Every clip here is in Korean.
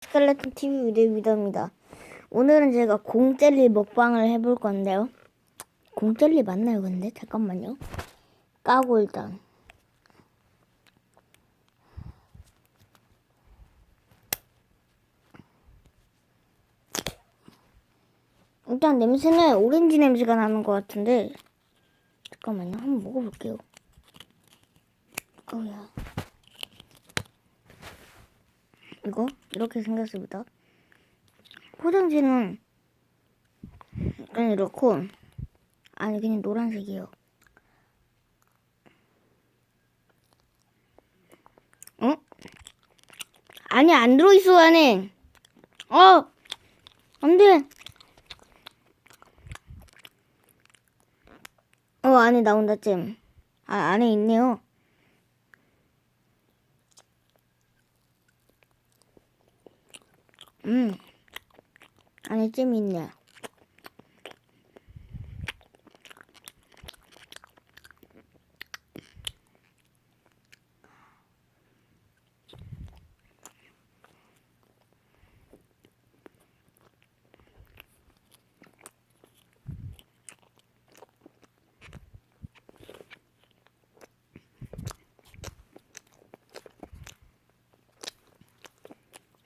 스켈레톤 TV 위드 위더입니다. 오늘은 제가 공젤리 먹방을 해볼 건데요. 공젤리 맞나요, 근데? 잠깐만요. 까고 일단. 일단 냄새는 오렌지 냄새가 나는 것 같은데 잠깐만요 한번 먹어볼게요 어우야 이거 이렇게 생겼습니다 포장지는 약간 이렇고 아니 그냥 노란색이에요 어? 아니 안 들어있어 안에 어 안돼 어, 안에 나온다, 잼. 아, 안에 있네요. 음. 안에 잼이 있네.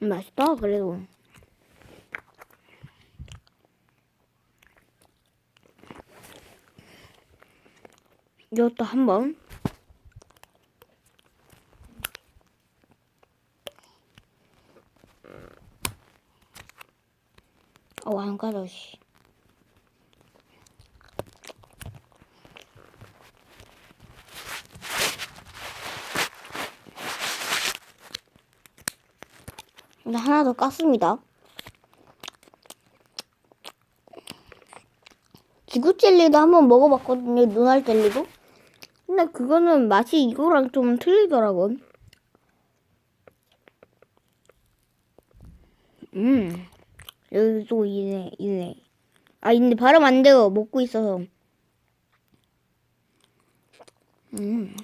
음, 맛있다, 그래도. 이것도 한 번. 어, 안 가져, 씨. 근데 하나 더 깠습니다. 지구 젤리도 한번 먹어봤거든요. 눈알 젤리도. 근데 그거는 맛이 이거랑 좀 틀리더라고. 음. 여기 또 있네, 있네. 아, 근데 발음 안 돼요. 먹고 있어서. 음.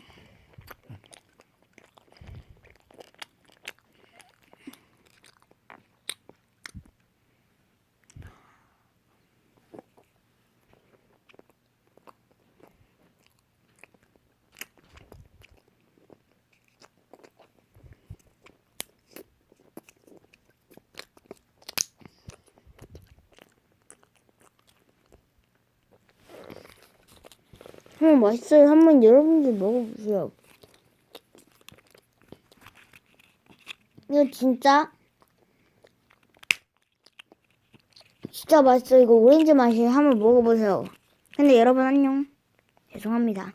음, 맛있어요. 한번 여러분들 먹어보세요. 이거 진짜 진짜 맛있어요. 이거 오렌지 맛이에요. 한번 먹어보세요. 근데 여러분 안녕. 죄송합니다.